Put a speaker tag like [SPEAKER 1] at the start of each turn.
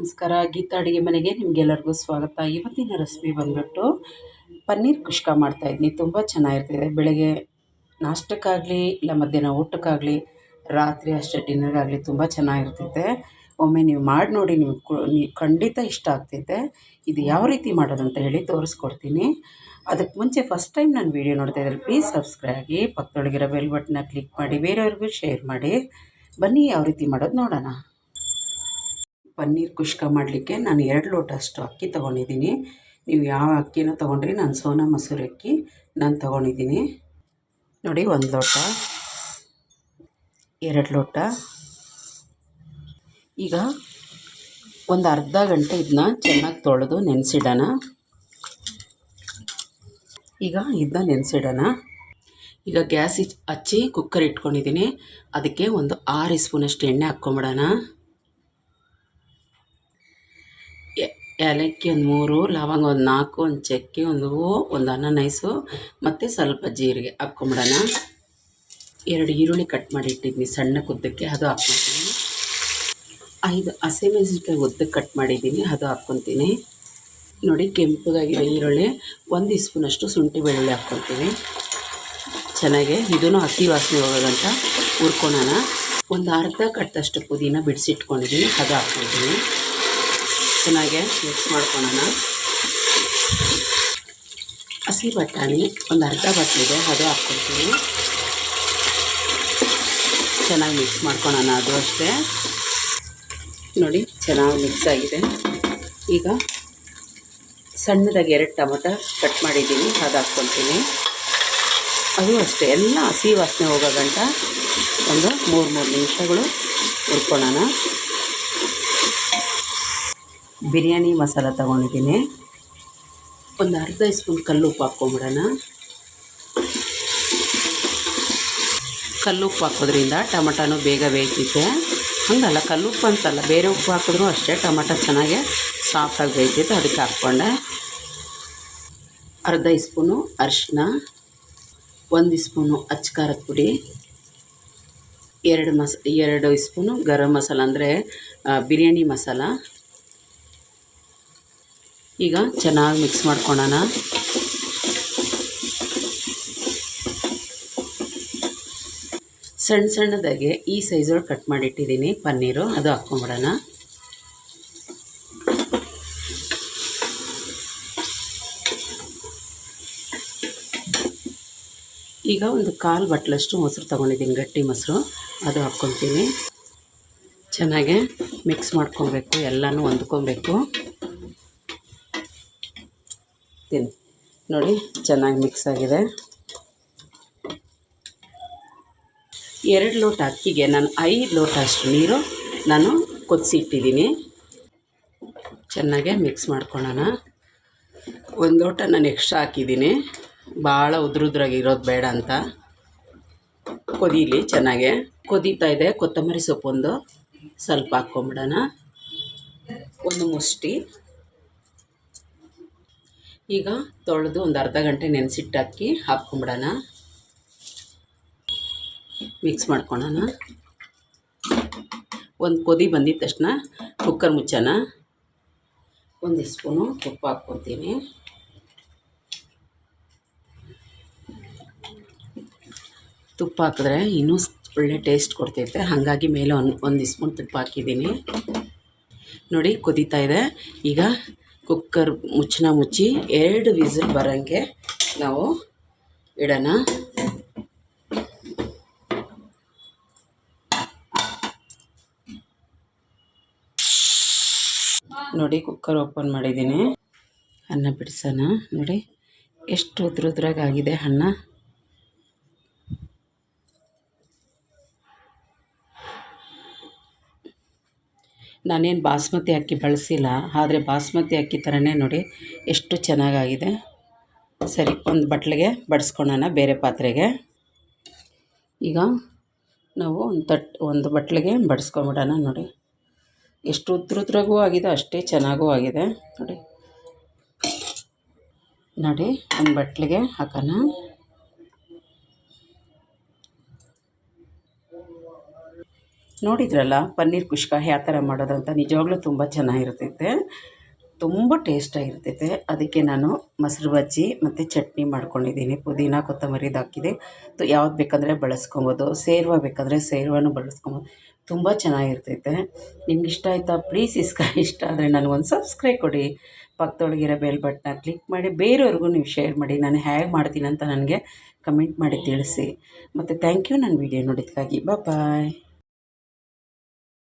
[SPEAKER 1] ನಮಸ್ಕಾರ. ಗೀತಾ ಅಡುಗೆ ಮನೆಗೆ ನಿಮಗೆಲ್ಲರಿಗೂ ಸ್ವಾಗತ. ಇವತ್ತಿನ ರೆಸಿಪಿ ಬಂದುಬಿಟ್ಟು ಪನ್ನೀರ್ ಕುಷ್ಕ ಮಾಡ್ತಾಯಿದ್ದೀನಿ ತುಂಬ ಚೆನ್ನಾಗಿರ್ತದೆ. ಬೆಳಗ್ಗೆ ನಾಷ್ಟಕ್ಕಾಗಲಿ, ಇಲ್ಲ ಮಧ್ಯಾಹ್ನ ಊಟಕ್ಕಾಗಲಿ, ರಾತ್ರಿ ಅಷ್ಟೇ ಡಿನ್ನರ್ಗಾಗಲಿ ತುಂಬ ಚೆನ್ನಾಗಿರ್ತೈತೆ. ಒಮ್ಮೆ ನೀವು ಮಾಡಿ ನೋಡಿ ನಿಮ್ಗೆ ಖಂಡಿತ ಇಷ್ಟ ಆಗ್ತೈತೆ. ಇದು ಯಾವ ರೀತಿ ಮಾಡೋದು ಅಂತ ಹೇಳಿ ತೋರಿಸ್ಕೊಡ್ತೀನಿ. ಅದಕ್ಕೆ ಮುಂಚೆ ಫಸ್ಟ್ ಟೈಮ್ ನಾನು ವೀಡಿಯೋ ನೋಡ್ತಾ ಇದ್ದಾರೆ ಪ್ಲೀಸ್ ಸಬ್ಸ್ಕ್ರೈಬ್ ಆಗಿ, ಪಕ್ಕದೊಳಗಿರೋ ಬೆಲ್ ಬಟನ್ನ ಕ್ಲಿಕ್ ಮಾಡಿ, ಬೇರೆಯವ್ರಿಗೂ ಶೇರ್ ಮಾಡಿ. ಬನ್ನಿ ಯಾವ ರೀತಿ ಮಾಡೋದು ನೋಡೋಣ. ಪನ್ನೀರ್ ಕುಷ್ಕ ಮಾಡಲಿಕ್ಕೆ ನಾನು ಎರಡು ಲೋಟ ಅಷ್ಟು ಅಕ್ಕಿ ತೊಗೊಂಡಿದ್ದೀನಿ. ನೀವು ಯಾವ ಅಕ್ಕಿನೂ ತೊಗೊಂಡ್ರಿ, ನಾನು ಸೋನಾ ಮಸೂರಿ ಅಕ್ಕಿ ನಾನು ತೊಗೊಂಡಿದ್ದೀನಿ. ನೋಡಿ, ಒಂದು ಲೋಟ, ಎರಡು ಲೋಟ. ಈಗ ಒಂದು ಅರ್ಧ ಗಂಟೆ ಇದನ್ನ ಚೆನ್ನಾಗಿ ತೊಳೆದು ನೆನೆಸಿಡೋಣ. ಈಗ ಇದನ್ನ ನೆನೆಸಿಡೋಣ. ಈಗ ಗ್ಯಾಸ್ ಹಚ್ಚಿ ಕುಕ್ಕರ್ ಇಟ್ಕೊಂಡಿದ್ದೀನಿ. ಅದಕ್ಕೆ ಒಂದು ಆರು ಸ್ಪೂನಷ್ಟು ಎಣ್ಣೆ ಹಾಕ್ಕೊಂಬಿಡೋಣ. ಏಲಕ್ಕಿ ಒಂದು ಮೂರು, ಲವಂಗ ಒಂದು ನಾಲ್ಕು, ಒಂದು ಚಕ್ಕೆ, ಒಂದು ಹೂವು ಒಂದು ಅನಾನೈಸು ಮತ್ತು ಸ್ವಲ್ಪ ಜೀರಿಗೆ ಹಾಕ್ಕೊಂಬಿಡೋಣ. ಎರಡು ಈರುಳ್ಳಿ ಕಟ್ ಮಾಡಿ ಇಟ್ಟಿದ್ದೀನಿ ಸಣ್ಣ ಉದ್ದಕ್ಕೆ ಅದು ಹಾಕ್ಕೊತೀನಿ. ಐದು ಹಸಿಮೆಣಸಿನ್ಕಾಯಿ ಉದ್ದಕ್ಕೆ ಕಟ್ ಮಾಡಿದ್ದೀನಿ, ಅದು ಹಾಕ್ಕೊತೀನಿ. ನೋಡಿ, ಕೆಂಪಗಾಗಿರೋ ಈರುಳ್ಳಿ, ಒಂದು ಸ್ಪೂನಷ್ಟು ಶುಂಠಿ ಬೆಳ್ಳುಳ್ಳಿ ಹಾಕ್ಕೊತೀನಿ. ಚೆನ್ನಾಗೆ ಇದೂ ಹಸಿ ವಾಸನೆ ಹೋಗೋದಂತ ಹುರ್ಕೊಳೋಣ. ಒಂದು ಅರ್ಧ ಕಟ್ಟಷ್ಟು ಪುದೀನ ಬಿಡಿಸಿಟ್ಕೊಂಡಿದ್ದೀನಿ, ಅದು ಹಾಕ್ಕೊತೀನಿ. ಚೆನ್ನಾಗೆ ಮಿಕ್ಸ್ ಮಾಡ್ಕೊಳ್ಳೋಣ ಹಸಿ ಬಟಾಣಿ, ಒಂದು ಅರ್ಧ ಬಟ್ಲಿದೆ ಅದು ಹಾಕ್ಕೊಳ್ತೀನಿ. ಚೆನ್ನಾಗಿ ಮಿಕ್ಸ್ ಮಾಡ್ಕೊಳ್ಳೋಣ ಅದು ಅಷ್ಟೇ. ನೋಡಿ, ಚೆನ್ನಾಗಿ ಮಿಕ್ಸ್ ಆಗಿದೆ. ಈಗ ಸಣ್ಣದಾಗಿ ಎರಡು ಟೊಮೊಟೊ ಕಟ್ ಮಾಡಿದ್ದೀನಿ ಅದು ಹಾಕ್ಕೊಳ್ತೀನಿ. ಅದು ಅಷ್ಟೇ, ಎಲ್ಲ ಹಸಿ ವಾಸನೆ ಹೋಗೋ ಗಂಟ ಒಂದು ಮೂರು ಮೂರು ನಿಮಿಷಗಳು ಹುರ್ಕೊಳೋಣ ಬಿರಿಯಾನಿ ಮಸಾಲ ತೊಗೊಂಡಿದ್ದೀನಿ. ಒಂದು ಅರ್ಧ ಸ್ಪೂನ್ ಕಲ್ಲುಪ್ಪು ಹಾಕ್ಕೊಂಬಿಡೋಣ. ಕಲ್ಲುಪ್ಪು ಹಾಕೋದ್ರಿಂದ ಟೊಮಟನೂ ಬೇಗ ಬೇಯ್ತೈತೆ ಹಂಗಲ್ಲ ಕಲ್ಲುಪ್ಪು ಅಂತಲ್ಲ, ಬೇರೆ ಉಪ್ಪು ಹಾಕಿದ್ರು ಅಷ್ಟೇ ಟೊಮಟೊ ಚೆನ್ನಾಗಿ ಸಾಫ್ಟಾಗಿ ಬೇಯ್ತಿತ್ತು, ಅದಕ್ಕೆ ಹಾಕ್ಕೊಂಡೆ. ಅರ್ಧ ಸ್ಪೂನು ಅರಿಶಿನ ಒಂದು ಸ್ಪೂನು ಅಚ್ಕಾರದ ಪುಡಿ, ಎರಡು ಮಸ, ಎರಡು ಸ್ಪೂನು ಗರಂ ಮಸಾಲ ಅಂದರೆ ಬಿರಿಯಾನಿ ಮಸಾಲ ಈಗ ಚೆನ್ನಾಗಿ ಮಿಕ್ಸ್ ಮಾಡ್ಕೊಳ್ಳೋಣ ಸಣ್ಣ ಸಣ್ಣದಾಗಿ ಈ ಸೈಜೊಳಗೆ ಕಟ್ ಮಾಡಿಟ್ಟಿದ್ದೀನಿ. ಪನ್ನೀರು, ಅದು ಹಾಕ್ಕೊಂಬಿಡೋಣ. ಈಗ ಒಂದು ಕಾಲು ಬಟ್ಲಷ್ಟು ಮೊಸರು ತೊಗೊಂಡಿದ್ದೀನಿ, ಗಟ್ಟಿ ಮೊಸರು. ಅದು ಹಾಕ್ಕೊತೀನಿ. ಚೆನ್ನಾಗೆ ಮಿಕ್ಸ್ ಮಾಡ್ಕೊಬೇಕು, ಎಲ್ಲನೂ ಹೊಂದ್ಕೊಬೇಕು. ತಿನ್ನಿ ನೋಡಿ, ಚೆನ್ನಾಗಿ ಮಿಕ್ಸ್ ಆಗಿದೆ. ಎರಡು ಲೋಟ ಅಕ್ಕಿಗೆ ನಾನು ಐದು ಲೋಟ ಅಷ್ಟು ನೀರು ನಾನು ಕೊದಿಸಿ ಇಟ್ಟಿದ್ದೀನಿ ಚೆನ್ನಾಗೆ ಮಿಕ್ಸ್ ಮಾಡ್ಕೊಳ್ಳೋಣ. ಒಂದು ಲೋಟ ನಾನು ಎಕ್ಸ್ಟ್ರಾ ಹಾಕಿದ್ದೀನಿ. ಭಾಳ ಉದ್ರುದ್ರಾಗಿ ಇರೋದು ಬೇಡ ಅಂತ. ಕೊದೀಲಿ ಚೆನ್ನಾಗೆ. ಕೊದೀತಾ ಇದೆ. ಕೊತ್ತಂಬರಿ ಸೊಪ್ಪೊಂದು ಸ್ವಲ್ಪ ಹಾಕ್ಕೊಂಬಿಡೋಣ. ಒಂದು ಮುಷ್ಟಿ. ಈಗ ತೊಳೆದು ಒಂದು ಅರ್ಧ ಗಂಟೆ ನೆನೆಸಿಟ್ಟು ಅಕ್ಕಿ ಹಾಕ್ಕೊಂಬಿಡೋಣ. ಮಿಕ್ಸ್ ಮಾಡ್ಕೊಳ್ಳೋಣ ಒಂದು ಕೊದಿ ಬಂದಿದ್ದ ತಕ್ಷಣ ಕುಕ್ಕರ್ ಮುಚ್ಚೋಣ. ಒಂದು ಸ್ಪೂನು ತುಪ್ಪ ಹಾಕ್ಕೊತೀನಿ. ತುಪ್ಪ ಹಾಕಿದ್ರೆ ಇನ್ನೂ ಒಳ್ಳೆ ಟೇಸ್ಟ್ ಕೊಡ್ತೈತೆ. ಹಾಗಾಗಿ ಮೇಲೆ ಒಂದು ಒಂದು ಸ್ಪೂನ್ ತುಪ್ಪ ಹಾಕಿದ್ದೀನಿ. ನೋಡಿ, ಕುದೀತಾ ಇದೆ. ಈಗ ಕುಕ್ಕರ್ ಮುಚ್ಚನ ಮುಚ್ಚಿ ಎರಡು ವಿಸಿಲ್ ಬರೋಂಗೆ ನಾವು ಇಡೋಣ. ನೋಡಿ ಕುಕ್ಕರ್ ಓಪನ್ ಮಾಡಿದ್ದೀನಿ. ಅನ್ನ ಬಿಡಿಸೋಣ. ನೋಡಿ, ಎಷ್ಟು ಉದ್ರುದ್ರಾಗಿದೆ ಅನ್ನ. ನಾನೇನು ಬಾಸ್ಮತಿ ಅಕ್ಕಿ ಬಳಸಿಲ್ಲ, ಆದರೆ ಬಾಸ್ಮತಿ ಅಕ್ಕಿ ಥರನೇ ನೋಡಿ ಎಷ್ಟು ಚೆನ್ನಾಗಾಗಿದೆ. ಸರಿ, ಒಂದು ಬಟ್ಲಿಗೆ ಬಡಿಸ್ಕೊಳ್ಳೋಣ ಬೇರೆ ಪಾತ್ರೆಗೆ. ಈಗ ನಾವು ಒಂದು ತಟ್, ಒಂದು ಬಟ್ಲಿಗೆ ಬಡಿಸ್ಕೊಂಬಿಡೋಣ ನೋಡಿ. ಎಷ್ಟು ಉದ್ರುದ್ರಾಗೂ ಆಗಿದೆ, ಅಷ್ಟೇ ಚೆನ್ನಾಗೂ ಆಗಿದೆ. ನೋಡಿ. ನೋಡಿ, ಒಂದು ಬಟ್ಲಿಗೆ ಹಾಕೋಣ. ನೋಡಿದ್ರಲ್ಲ? ಪನ್ನೀರ್ ಕುಷ್ಕ ಯಾವ ಥರ ಮಾಡೋದು ಅಂತ ನಿಜವಾಗ್ಲೂ ತುಂಬ ಚೆನ್ನಾಗಿರ್ತೈತೆ. ತುಂಬ ಟೇಸ್ಟಾಗಿರ್ತೈತೆ ಅದಕ್ಕೆ ನಾನು ಮೊಸರು ಬಜ್ಜಿ ಮತ್ತು ಚಟ್ನಿ ಮಾಡ್ಕೊಂಡಿದ್ದೀನಿ. ಪುದೀನ ಕೊತ್ತಂಬರಿದು ಹಾಕಿದೆ ತು ಯಾವ್ದು ಬೇಕಂದರೆ ಬಳಸ್ಕೊಬೋದು. ಸೇರ್ವ ಬೇಕಾದರೆ ಸೇರ್ವನೂ ಬಳಸ್ಕೊಬೋದು. ತುಂಬ ಚೆನ್ನಾಗಿರ್ತೈತೆ. ನಿಮ್ಗೆ ಇಷ್ಟ ಆಯಿತಾ? ಪ್ಲೀಸ್ ಇಸ್ಕ ಇಷ್ಟ ಆದರೆ ನನಗೊಂದು ಸಬ್ಸ್ಕ್ರೈಬ್ ಕೊಡಿ. ಪಕ್ಕದೊಳಗಿರೋ ಬೆಲ್ ಬಟನ್ನ ಕ್ಲಿಕ್ ಮಾಡಿ. ಬೇರೆಯವ್ರಿಗೂ ನೀವು ಶೇರ್ ಮಾಡಿ. ನಾನು ಹೇಗೆ ಮಾಡ್ತೀನಿ ಅಂತ ನನಗೆ ಕಮೆಂಟ್ ಮಾಡಿ ತಿಳಿಸಿ. ಮತ್ತು ಥ್ಯಾಂಕ್ ಯು ನನ್ನ ವಿಡಿಯೋ ನೋಡಿದ್ದಕ್ಕಾಗಿ ಬಾಯ್